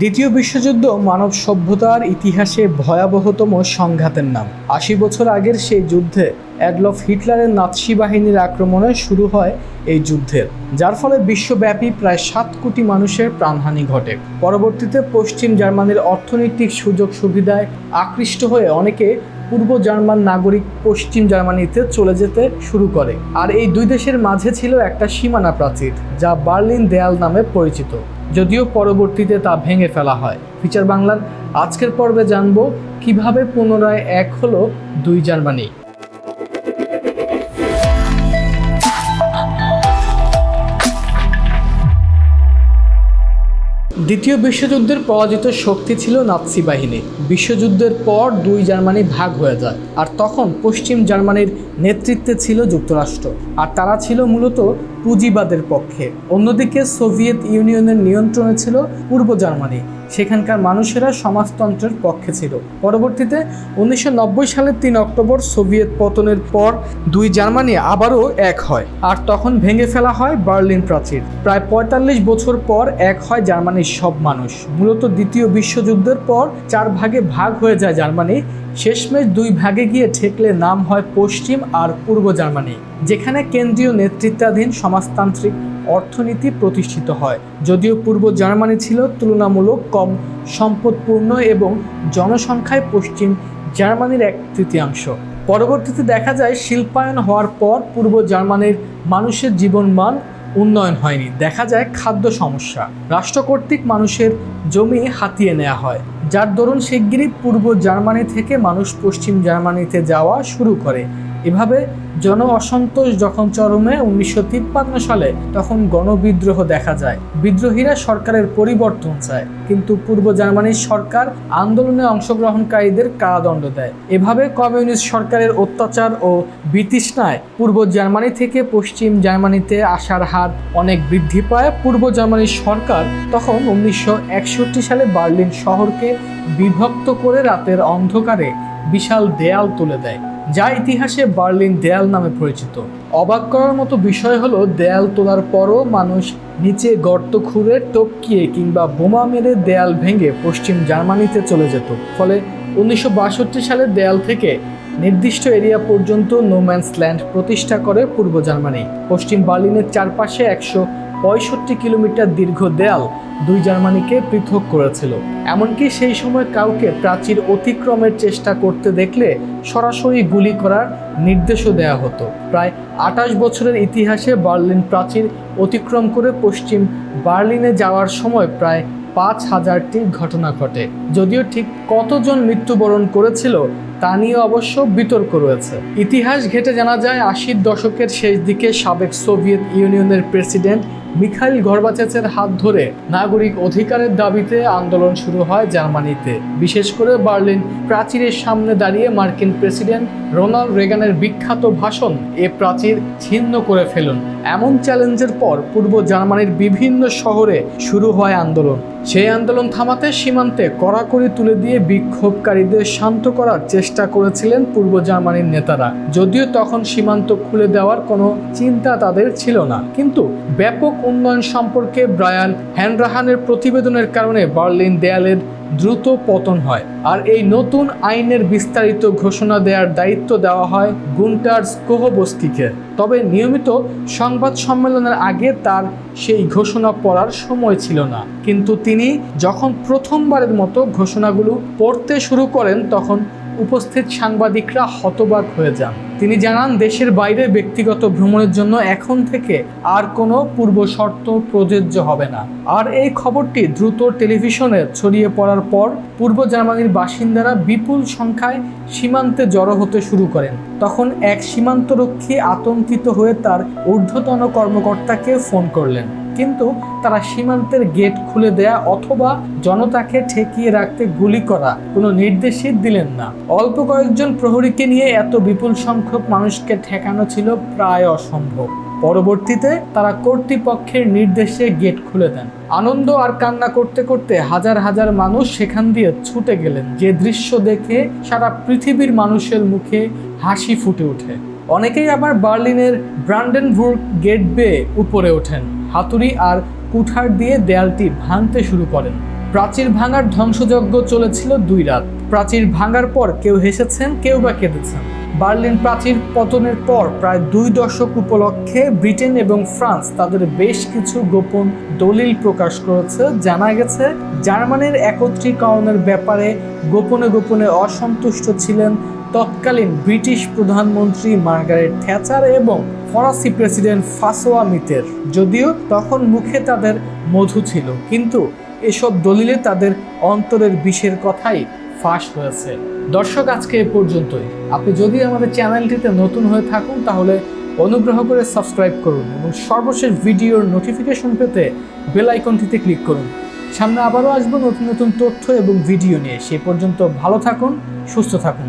দ্বিতীয় বিশ্বযুদ্ধ মানব সভ্যতার ইতিহাসে ভয়াবহতম সংঘাতের নাম। আশি বছর আগের সেই যুদ্ধে অ্যাডলফ হিটলারের নাৎসি বাহিনীর আক্রমণে শুরু হয় এই যুদ্ধের, যার ফলে বিশ্বব্যাপী প্রায় সাত কোটি মানুষের প্রাণহানি ঘটে। পরবর্তীতে পশ্চিম জার্মানির অর্থনৈতিক সুযোগ সুবিধায় আকৃষ্ট হয়ে অনেকে পূর্ব জার্মান নাগরিক পশ্চিম জার্মানিতে চলে যেতে শুরু করে। আর এই দুই দেশের মাঝে ছিল একটা সীমানা প্রাচীর, যা বার্লিন দেয়াল নামে পরিচিত। যদিও পরবর্তীতে তা ভেঙে ফেলা হয়। ফিচার বাংলার আজকের পর্বে জানব কীভাবে পুনরায় এক হলো দুই জার্মানি। দ্বিতীয় বিশ্বযুদ্ধের পরাজিত শক্তি ছিল নাৎসি বাহিনী। বিশ্বযুদ্ধের পর দুই জার্মানি ভাগ হয়ে যায়, আর তখন পশ্চিম জার্মানির নেতৃত্বে ছিল যুক্তরাষ্ট্র, আর তারা ছিল মূলত পুঁজিবাদের পক্ষে। অন্যদিকে সোভিয়েত ইউনিয়নের নিয়ন্ত্রণে ছিল পূর্ব জার্মানি সেখানকার মানুষেরা সমাজতন্ত্রের পক্ষে ছিল। পরবর্তীতে উনিশশো সালের তিন অক্টোবর সোভিয়েত পতনের পর দুই জার্মানি আবারও এক হয় আর তখন ভেঙে ফেলা হয় বার্লিন প্রাচীর। প্রায় পঁয়তাল্লিশ বছর পর এক হয় জার্মানির সব মানুষ। মূলত দ্বিতীয় বিশ্বযুদ্ধের পর চার ভাগে ভাগ হয়ে যায় জার্মানি। শেষমেশ দুই ভাগে গিয়ে ঠেকলে নাম হয় পশ্চিম আর পূর্ব জার্মানি, যেখানে কেন্দ্রীয় নেতৃত্বাধীন সমাজতান্ত্রিক অর্থনীতি প্রতিষ্ঠিত হয়। যদিও পূর্ব জার্মানি ছিল তুলনামূলক কম সম্পদপূর্ণ এবং জনসংখ্যায় পশ্চিম জার্মানির এক তৃতীয়াংশ। পরবর্তীতে দেখা যায় শিল্পায়ন হওয়ার পর পূর্ব জার্মানির মানুষের জীবনমান উন্নয়ন হয়নি। দেখা যায় খাদ্য সমস্যা। রাষ্ট্র কর্তৃক মানুষের জমি হাতিয়ে নেওয়া হয়। যার দরুন শিগগিরই পূর্ব জার্মানি থেকে মানুষ পশ্চিম জার্মানিতে যাওয়া শুরু করে। এভাবে জন অসন্তোষ যখন চরমে উনিশশো তিপ্পান্ন সালে, তখন গণবিদ্রোহ দেখা যায়। বিদ্রোহীরা সরকারের পরিবর্তন চায়, কিন্তু পূর্ব জার্মানির সরকার আন্দোলনে অংশগ্রহণকারীদের কারাদণ্ড দেয়। এভাবে কমিউনিস্ট সরকারের অত্যাচার ও বিতৃষ্ণায় পূর্ব জার্মানি থেকে পশ্চিম জার্মানিতে আসার হার অনেক বৃদ্ধি পায়। পূর্ব জার্মানির সরকার তখন উনিশশো একষট্টি সালে বার্লিন শহরকে বিভক্ত করে রাতের অন্ধকারে বিশাল দেয়াল তুলে দেয়। যা ইতিহাসে বার্লিন দেয়াল নামে পরিচিত। অবাক করার মতো বিষয় হলো, দেয়াল তোলার পরও মানুষ নিচে গর্ত খুঁড়ে টপকিয়ে কিংবা বোমা মেরে দেয়াল ভেঙে পশ্চিম জার্মানিতে চলে যেত। ফলে উনিশশো বাষট্টি সালে দেয়াল থেকে নির্দিষ্ট এরিয়া পর্যন্ত নোম্যান্স ল্যান্ড প্রতিষ্ঠা করে পূর্ব জার্মানি। পশ্চিম বার্লিনের চারপাশে একশো পঁয়ষট্টি কিলোমিটার দীর্ঘ দেয়াল দুই জার্মানিকে পৃথক করেছিল। এমনকি সেই সময় কাউকে প্রাচীর অতিক্রমের চেষ্টা করতে দেখলে সরাসরি গুলি করার নির্দেশও দেওয়া হতো। প্রায় আঠাশ বছরের ইতিহাসে বার্লিন প্রাচীর অতিক্রম করে পশ্চিম বার্লিনে যাওয়ার সময় প্রায় পাঁচ হাজারটি ঘটনা ঘটে। যদিও ঠিক কতজন মৃত্যুবরণ করেছিল তা নিয়ে অবশ্য বিতর্ক রয়েছে। ইতিহাস ঘেটে জানা যায়, আশির দশকের শেষ দিকে সাবেক সোভিয়েত ইউনিয়নের প্রেসিডেন্ট মিখাইল গর্বাচেচের হাত ধরে নাগরিক অধিকারের দাবিতে আন্দোলন শুরু হয় জার্মানিতে। বিশেষ করে বার্লিন প্রাচীরের সামনে দাঁড়িয়ে মার্কিন প্রেসিডেন্ট রোনাল্ড রেগানের বিখ্যাত ভাষণ এ প্রাচীর ছিন্ন করে ফেলুন। এমন চ্যালেঞ্জের পর পূর্ব জার্মানির বিভিন্ন শহরে শুরু হয় আন্দোলন। সেই আন্দোলন থামাতে সীমান্তে কড়াকড়ি তুলে দিয়ে বিক্ষোভকারীদের শান্ত করার চেষ্টা করেছিলেন পূর্ব জার্মানির নেতারা। যদিও তখন সীমান্ত খুলে দেওয়ার কোনো চিন্তা তাদের ছিল না। কিন্তু ব্যাপক উন্নয়ন সম্পর্কে ব্রায়ান হ্যানরাহানের প্রতিবেদনের কারণে বার্লিন দেয়ালের দ্রুত পতন হয়। আর এই নতুন আইনের বিস্তারিত ঘোষণা দেওয়ার দায়িত্ব দেওয়া হয় গুন্টার স্কোহবস্কিকে। তবে নিয়মিত সংবাদ সম্মেলনের আগে তার সেই ঘোষণা পড়ার সময় ছিল না। কিন্তু তিনি যখন প্রথমবারের মতো ঘোষণাগুলো পড়তে শুরু করেন, তখন উপস্থিত সাংবাদিকরা হতবাক হয়ে যান। তিনি জানান, দেশের বাইরে ব্যক্তিগত ভ্রমণের জন্য এখন থেকে আর কোনো পূর্ব শর্ত প্রযোজ্য হবে না। আর এই খবরটি দ্রুত টেলিভিশনে ছড়িয়ে পড়ার পর পূর্ব জার্মানির বাসিন্দারা বিপুল সংখ্যায় সীমান্তে জড়ো হতে শুরু করেন। তখন এক সীমান্তরক্ষী আতঙ্কিত হয়ে তার ঊর্ধ্বতন কর্মকর্তাকে ফোন করলেন। কিন্তু তারা সীমান্তের গেট খুলে দেয়া অথবা জনতাকে ঠেকিয়ে রাখতে গুলি করা কোনো নির্দেশই দিলেন না। অল্প কয়েকজন প্রহরীকে নিয়ে এত বিপুল সংখ্যক মানুষকে ঠেকানো ছিল প্রায় অসম্ভব। পরবর্তীতে তারা কর্তৃপক্ষের নির্দেশে গেট খুলে দেন। আনন্দ আর কান্না করতে করতে হাজার হাজার মানুষ সেখান দিয়ে ছুটে গেলেন। যে দৃশ্য দেখে সারা পৃথিবীর মানুষের মুখে হাসি ফুটে ওঠে। অনেকেই আবার বার্লিনের ব্রান্ডেনবুর্গ গেট বেয়ে উপরে ওঠেন। হাতুড়ি আর কুঠার দিয়ে দেয়ালটি ভাঙতে শুরু করেন। প্রাচীর ভাঙার ধ্বংসযজ্ঞ চলেছিল দুই রাত। প্রাচীর ভাঙার পর কেউ হেসেছেন, কেউ বা কেঁদেছেন। বার্লিন প্রাচীর পতনের পর প্রায় দুই দশক উপলক্ষে ব্রিটেন এবং ফ্রান্স তাদের বেশ কিছু গোপন দলিল প্রকাশ করেছে। জানা গেছে, জার্মানির একত্রীকরণের ব্যাপারে গোপনে গোপনে অসন্তুষ্ট ছিলেন তৎকালীন ব্রিটিশ প্রধানমন্ত্রী মার্গারেট থ্যাচার এবং ফরাসি প্রেসিডেন্ট ফাসোয়া মিতের। যদিও তখন মুখে তাদের মধু ছিল, কিন্তু এসব দলিলে তাদের অন্তরের বিষের কথাই ফাঁস হয়েছে। দর্শক, আজকে এ পর্যন্তই। আপনি যদি আমাদের চ্যানেলটিতে নতুন হয়ে থাকুন, তাহলে অনুগ্রহ করে সাবস্ক্রাইব করুন এবং সর্বশেষ ভিডিওর নোটিফিকেশন পেতে বেল আইকনটিতে ক্লিক করুন। সামনে আবারও আসব নতুন নতুন তথ্য এবং ভিডিও নিয়ে। সে পর্যন্ত ভালো থাকুন, সুস্থ থাকুন।